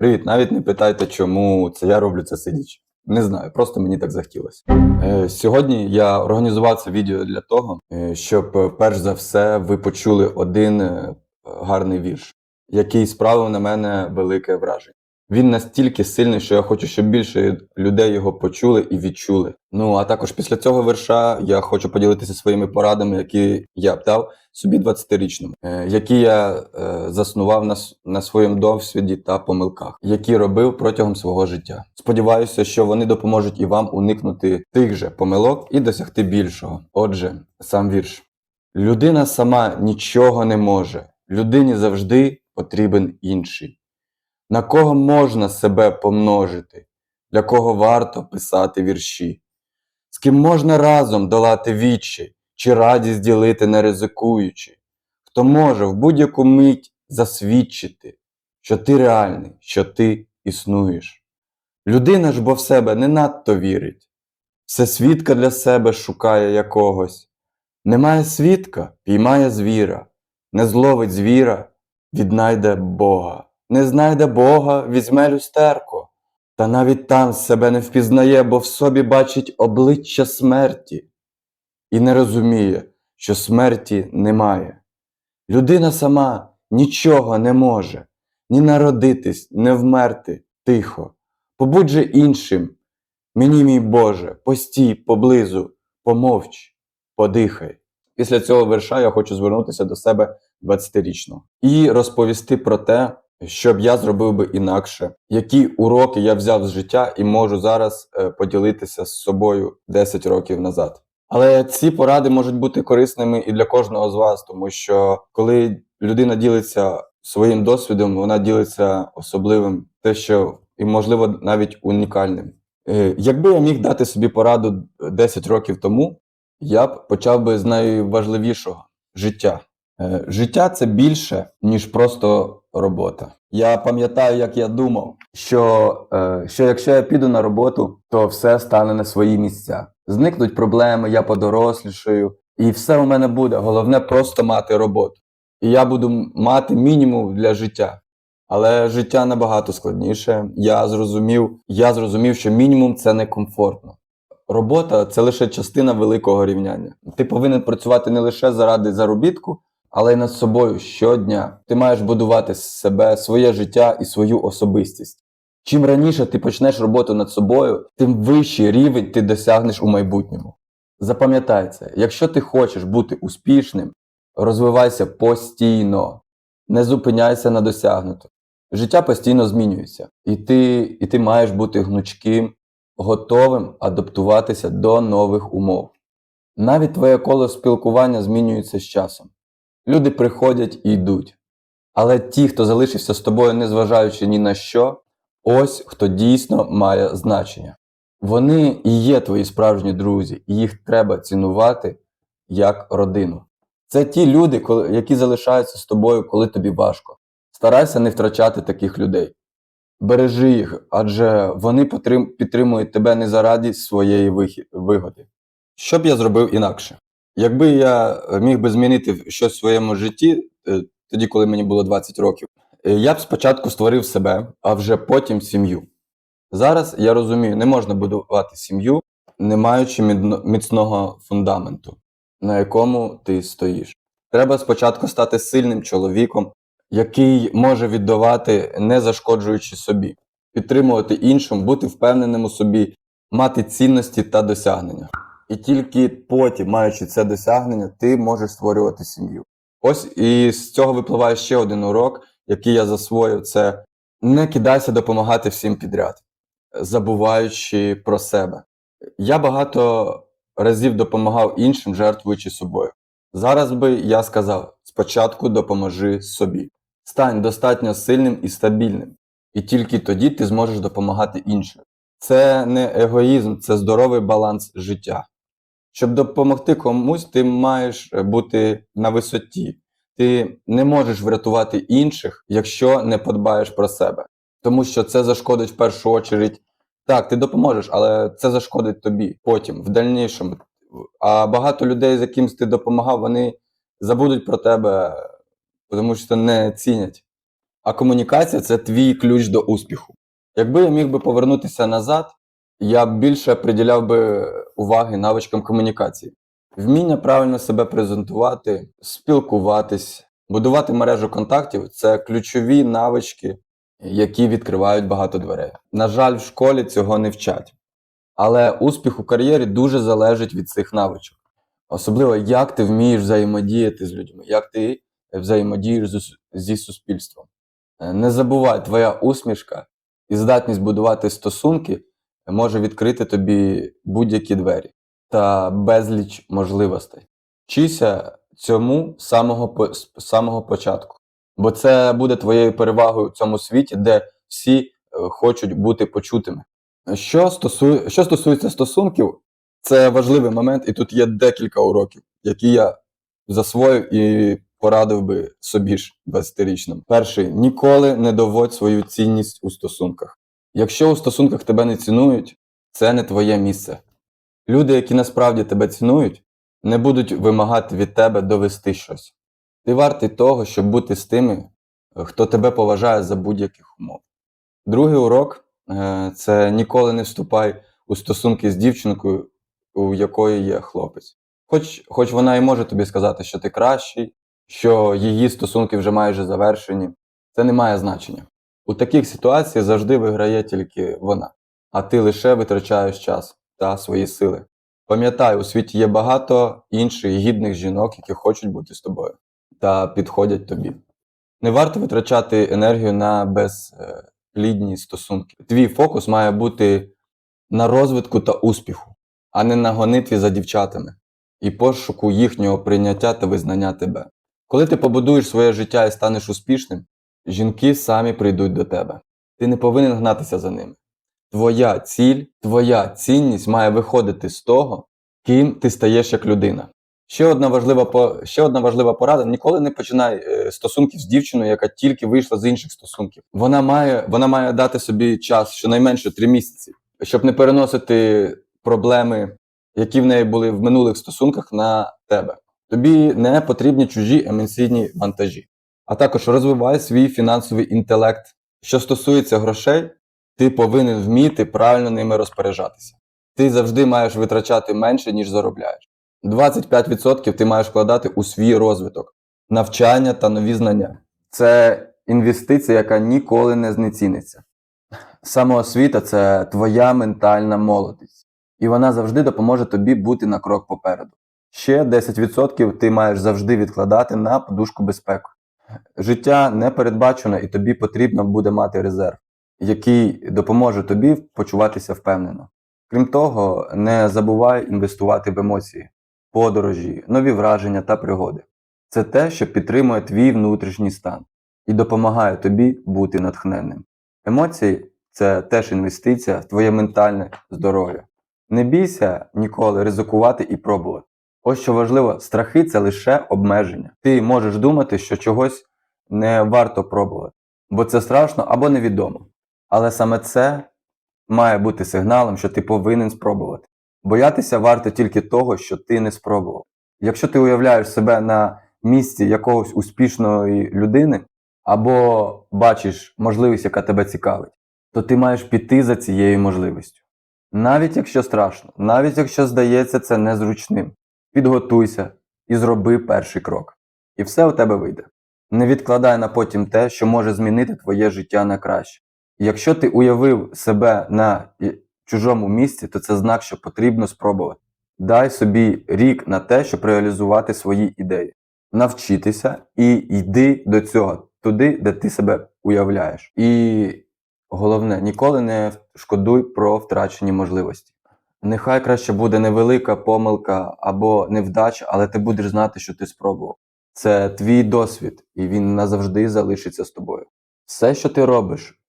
Привіт, навіть не питайте, чому це я роблю це сидячи. Не знаю, просто мені так захотілося. Е, сьогодні я організував це відео для того, е, щоб е, перш за все ви почули один е, гарний вірш, який справив на мене велике враження. Він настільки сильний, що я хочу, щоб більше людей його почули і відчули. Ну а також після цього вірша я хочу поділитися своїми порадами, які я б дав собі 20-річному, е, які я е, заснував на, на своєму досвіді та помилках, які робив протягом свого життя. Сподіваюся, що вони допоможуть і вам уникнути тих же помилок і досягти більшого. Отже, сам вірш. Людина сама нічого не може. Людині завжди потрібен інший. На кого можна себе помножити, для кого варто писати вірші, з ким можна разом долати вічі, чи радість ділити не ризикуючи, хто може в будь-яку мить засвідчити, що ти реальний, що ти існуєш. Людина ж бо в себе не надто вірить, все свідка для себе шукає якогось. Немає свідка, піймає звіра, не зловить звіра, віднайде Бога. Не знайде Бога, візьме люстерко, та навіть там себе не впізнає, бо в собі бачить обличчя смерті і не розуміє, що смерті немає. Людина сама нічого не може, ні народитись, не вмерти тихо. Побудь же іншим, мені, мій Боже, постій поблизу, помовч, подихай. Після цього верша я хочу звернутися до себе 20-річного і розповісти про те, що б я зробив би інакше, які уроки я взяв з життя і можу зараз е, поділитися з собою 10 років назад. Але ці поради можуть бути корисними і для кожного з вас, тому що коли людина ділиться своїм досвідом, вона ділиться особливим, те, що і можливо навіть унікальним. Е, Якби я міг дати собі пораду 10 років тому, я б почав би з найважливішого життя. Е, Життя це більше, ніж просто робота. Я пам'ятаю, як я думав, що, е, що якщо я піду на роботу, то все стане на свої місця. Зникнуть проблеми, я подорослішаю, і все у мене буде. Головне просто мати роботу. І я буду мати мінімум для життя. Але життя набагато складніше. Я зрозумів, я зрозумів, що мінімум це некомфортно. Робота це лише частина великого рівняння. Ти повинен працювати не лише заради заробітку, але й над собою щодня. Ти маєш будувати себе, своє життя і свою особистість. Чим раніше ти почнеш роботу над собою, тим вищий рівень ти досягнеш у майбутньому. Запам'ятай це, якщо ти хочеш бути успішним, розвивайся постійно, не зупиняйся на досягнуто. Життя постійно змінюється, і ти, і ти маєш бути гнучким, готовим адаптуватися до нових умов. Навіть твоє коло спілкування змінюється з часом. Люди приходять і йдуть. Але ті, хто залишився з тобою, незважаючи ні на що, ось хто дійсно має значення. Вони і є твої справжні друзі, і їх треба цінувати як родину. Це ті люди, які залишаються з тобою, коли тобі важко. Старайся не втрачати таких людей. Бережи їх, адже вони підтримують тебе не заради своєї вигоди. Що б я зробив інакше? Якби я міг би змінити щось в своєму житті, е, тоді, коли мені було 20 років, е, я б спочатку створив себе, а вже потім сім'ю. Зараз я розумію, не можна будувати сім'ю, не маючи міцного фундаменту, на якому ти стоїш. Треба спочатку стати сильним чоловіком, який може віддавати, не зашкоджуючи собі, підтримувати іншим, бути впевненим у собі, мати цінності та досягнення. І тільки потім, маючи це досягнення, ти можеш створювати сім'ю. Ось і з цього випливає ще один урок, який я засвоїв: це не кидайся допомагати всім підряд, забуваючи про себе. Я багато разів допомагав іншим, жертвуючи собою. Зараз би я сказав: спочатку допоможи собі. Стань достатньо сильним і стабільним, і тільки тоді ти зможеш допомагати іншим. Це не егоїзм, це здоровий баланс життя. Щоб допомогти комусь, ти маєш е, бути на висоті. Ти не можеш врятувати інших, якщо не подбаєш про себе. Тому що це зашкодить в першу очередь. Так, ти допоможеш, але це зашкодить тобі потім, в дальнішому. А багато людей, з яким ти допомагав, вони забудуть про тебе, тому що не цінять. А комунікація це твій ключ до успіху. Якби я міг би повернутися назад, я більше приділяв би уваги навичкам комунікації. Вміння правильно себе презентувати, спілкуватись, будувати мережу контактів це ключові навички, які відкривають багато дверей. На жаль, в школі цього не вчать. Але успіх у кар'єрі дуже залежить від цих навичок. Особливо, як ти вмієш взаємодіяти з людьми, як ти взаємодієш зі суспільством. Е, Не забувай, твоя усмішка і здатність будувати стосунки може відкрити тобі будь-які двері та безліч можливостей. Вчися цьому з самого, самого початку, бо це буде твоєю перевагою в цьому світі, де всі е, хочуть бути почутими. Що, стосує, що стосується стосунків, це важливий момент, і тут є декілька уроків, які я засвоїв і порадив би собі ж 20-річним. Перший ніколи не доводь свою цінність у стосунках. Якщо у стосунках тебе не цінують, це не твоє місце. Люди, які насправді тебе цінують, не будуть вимагати від тебе довести щось. Ти вартий того, щоб бути з тими, хто тебе поважає за будь-яких умов. Другий урок е, це ніколи не вступай у стосунки з дівчинкою, у якої є хлопець. Хоч, хоч вона і може тобі сказати, що ти кращий, що її стосунки вже майже завершені, це не має значення. У таких ситуаціях завжди виграє тільки вона, а ти лише витрачаєш час та свої сили. Пам'ятай, у світі є багато інших гідних жінок, які хочуть бути з тобою та підходять тобі. Не варто витрачати енергію на безплідні стосунки. Твій фокус має бути на розвитку та успіху, а не на гонитві за дівчатами і пошуку їхнього прийняття та визнання тебе. Коли ти побудуєш своє життя і станеш успішним, жінки самі прийдуть до тебе. Ти не повинен гнатися за ними. Твоя ціль, твоя цінність має виходити з того, ким ти стаєш як людина. Ще одна важлива ще одна важлива порада: ніколи не починай е, стосунків з дівчиною, яка тільки вийшла з інших стосунків. Вона має, вона має дати собі час щонайменше три місяці, щоб не переносити проблеми, які в неї були в минулих стосунках, на тебе. Тобі не потрібні чужі емоційні вантажі, а також розвивай свій фінансовий інтелект. Що стосується грошей, ти повинен вміти правильно ними розпоряджатися. Ти завжди маєш витрачати менше, ніж заробляєш. 25% ти маєш вкладати у свій розвиток, навчання та нові знання. Це інвестиція, яка ніколи не знеціниться. Самоосвіта це твоя ментальна молодість, і вона завжди допоможе тобі бути на крок попереду. Ще 10% ти маєш завжди відкладати на подушку безпеки. Життя не передбачено, і тобі потрібно буде мати резерв, який допоможе тобі почуватися впевнено. Крім того, не забувай інвестувати в емоції, подорожі, нові враження та пригоди. Це те, що підтримує твій внутрішній стан і допомагає тобі бути натхненним. Емоції це теж інвестиція в твоє ментальне здоров'я. Не бійся ніколи ризикувати і пробувати. Ось що важливо, страхи це лише обмеження. Ти можеш думати, що чогось не варто пробувати, бо це страшно або невідомо. Але саме це має бути сигналом, що ти повинен спробувати. Боятися варто тільки того, що ти не спробував. Якщо ти уявляєш себе на місці якогось успішної людини, або бачиш можливість, яка тебе цікавить, то ти маєш піти за цією можливістю. Навіть якщо страшно, навіть якщо здається це незручним, підготуйся і зроби перший крок. І все у тебе вийде. Не відкладай на потім те, що може змінити твоє життя на краще. Якщо ти уявив себе на чужому місці, то це знак, що потрібно спробувати. Дай собі рік на те, щоб реалізувати свої ідеї, навчитися і йди до цього, туди, де ти себе уявляєш. І головне, ніколи не шкодуй про втрачені можливості. Нехай краще буде невелика помилка або невдача, але ти будеш знати, що ти спробував. Це твій досвід, і він назавжди залишиться з тобою. Все, що ти робиш,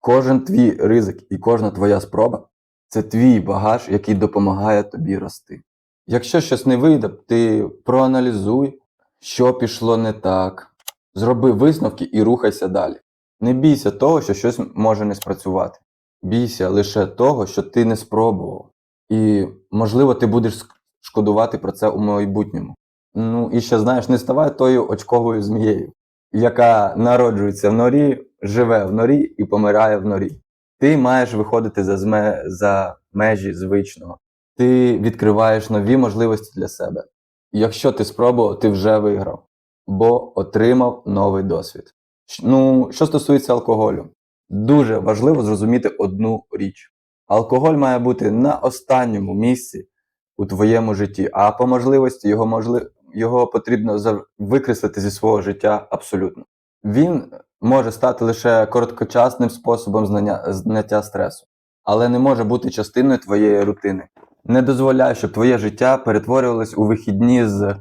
кожен твій ризик і кожна твоя спроба це твій багаж, який допомагає тобі рости. Якщо щось не вийде, ти проаналізуй, що пішло не так, зроби висновки і рухайся далі. Не бійся того, що щось може не спрацювати. Бійся лише того, що ти не спробував. І, можливо, ти будеш шкодувати про це у майбутньому. Ну і ще знаєш, не ставай тою очковою змією. яка народжується в норі, живе в норі і помирає в норі. Ти маєш виходити за, зме, за межі звичного. Ти відкриваєш нові можливості для себе. Якщо ти спробував, ти вже виграв, бо отримав новий досвід. Ну, що стосується алкоголю, дуже важливо зрозуміти одну річ: алкоголь має бути на останньому місці у твоєму житті, а по можливості його можли... його потрібно викреслити зі свого життя абсолютно. Він може стати лише короткочасним способом знання... зняття стресу, але не може бути частиною твоєї рутини. Не дозволяй, щоб твоє життя перетворювалось у вихідні з,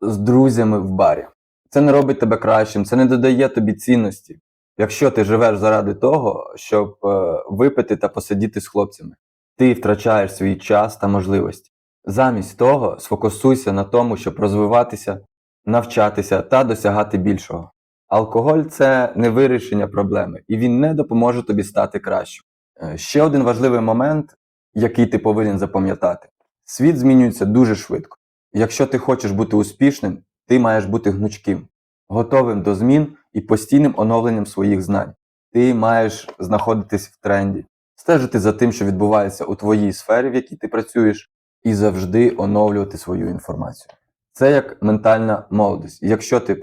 з друзями в барі. Це не робить тебе кращим, це не додає тобі цінності. Якщо ти живеш заради того, щоб е, випити та посидіти з хлопцями, ти втрачаєш свій час та можливості. Замість того, сфокусуйся на тому, щоб розвиватися, навчатися та досягати більшого. Алкоголь це не вирішення проблеми, і він не допоможе тобі стати кращим. Е, Ще один важливий момент, який ти повинен запам'ятати: світ змінюється дуже швидко. Якщо ти хочеш бути успішним, ти маєш бути гнучким, готовим до змін і постійним оновленням своїх знань. Ти маєш знаходитись в тренді, стежити за тим, що відбувається у твоїй сфері, в якій ти працюєш, і завжди оновлювати свою інформацію. Це як ментальна молодість. Якщо ти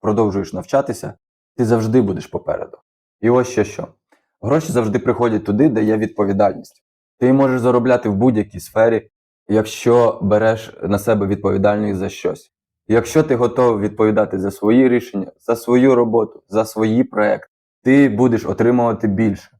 продовжуєш, навчатися, ти завжди будеш попереду. І ось ще що. Гроші завжди приходять туди, де є відповідальність. Ти можеш заробляти в будь-якій сфері, якщо береш на себе відповідальність за щось. Якщо ти готовий відповідати за свої рішення, за свою роботу, за свої проекти, ти будеш отримувати більше.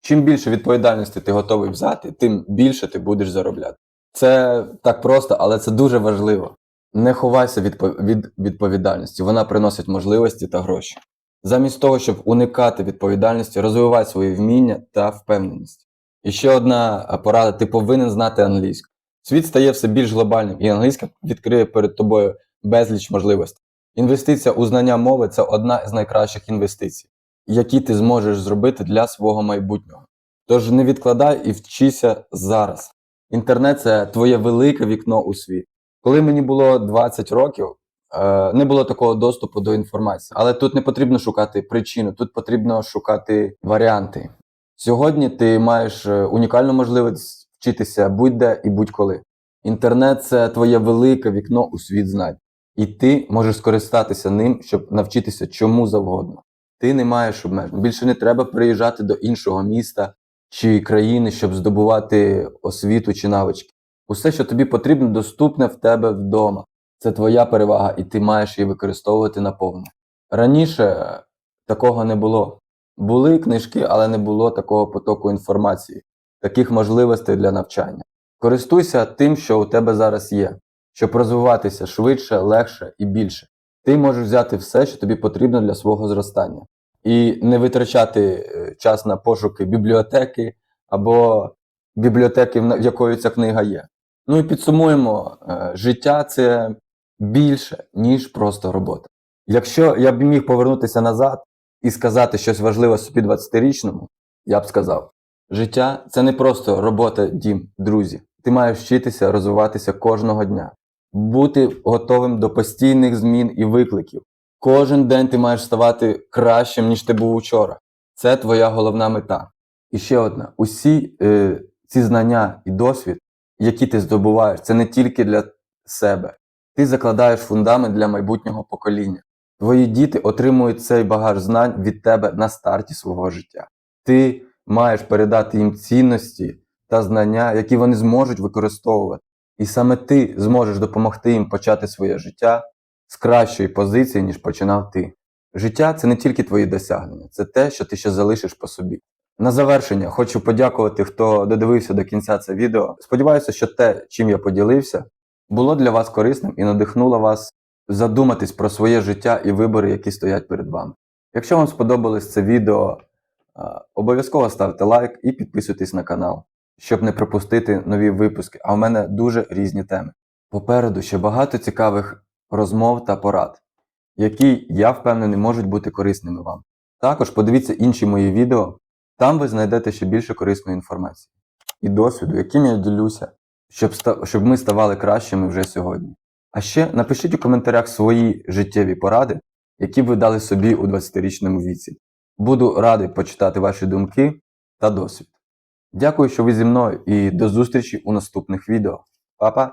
Чим більше відповідальності ти готовий взяти, тим більше ти будеш заробляти. Це так просто, але це дуже важливо. Не ховайся від, відповідальності, вона приносить можливості та гроші. Замість того, щоб уникати відповідальності, розвивай свої вміння та впевненість. І ще одна порада: ти повинен знати англійську. Світ стає все більш глобальним, і англійська відкриє перед тобою безліч можливостей. Інвестиція у знання мови це одна з найкращих інвестицій, які ти зможеш зробити для свого майбутнього. Тож не відкладай і вчися зараз. Інтернет це твоє велике вікно у світ. Коли мені було 20 років, е, не було такого доступу до інформації. Але тут не потрібно шукати причину, тут потрібно шукати варіанти. Сьогодні ти маєш е, унікальну можливість вчитися будь-де і будь-коли. Інтернет це твоє велике вікно у світ знань, і ти можеш скористатися ним, щоб навчитися чому завгодно. Ти не маєш обмежень. Більше не треба переїжджати до іншого міста чи країни, щоб здобувати освіту чи навички. Усе, що тобі потрібно, доступне в тебе вдома. Це твоя перевага, і ти маєш її використовувати наповну. Раніше такого не було. Були книжки, але не було такого потоку інформації, таких можливостей для навчання. Користуйся тим, що у тебе зараз є, щоб розвиватися швидше, легше і більше. Ти можеш взяти все, що тобі потрібно для свого зростання, і не витрачати е, час на пошуки бібліотеки або бібліотеки, в якої ця книга є. Ну і підсумуємо, е, життя це більше, ніж просто робота. Якщо я б міг повернутися назад і сказати щось важливе собі 20-річному, я б сказав: життя це не просто робота, дім, друзі. Ти маєш вчитися розвиватися кожного дня, бути готовим до постійних змін і викликів. Кожен день ти маєш ставати кращим, ніж ти був учора. Це твоя головна мета. І ще одна: усі е, ці знання і досвід, які ти здобуваєш, це не тільки для себе. Ти закладаєш фундамент для майбутнього покоління. Твої діти отримують цей багаж знань від тебе на старті свого життя. Ти маєш передати їм цінності та знання, які вони зможуть використовувати. І саме ти зможеш допомогти їм почати своє життя з кращої позиції, ніж починав ти. Життя це не тільки твої досягнення, це те, що ти ще залишиш по собі. На завершення хочу подякувати, хто додивився до кінця це відео. Сподіваюся, що те, чим я поділився, було для вас корисним і надихнуло вас задуматись про своє життя і вибори, які стоять перед вами. Якщо вам сподобалось це відео, обов'язково ставте лайк і підписуйтесь на канал, щоб не пропустити нові випуски. А в мене дуже різні теми. Попереду ще багато цікавих розмов та порад, які, я впевнений, можуть бути корисними вам. Також подивіться інші мої відео, там ви знайдете ще більше корисної інформації і досвіду, яким я ділюся, щоб, ста- щоб ми ставали кращими вже сьогодні. А ще напишіть у коментарях свої життєві поради, які ви дали собі у 20-річному віці. Буду радий почитати ваші думки та досвід. Дякую, що ви зі мною і до зустрічі у наступних відео. Па-па!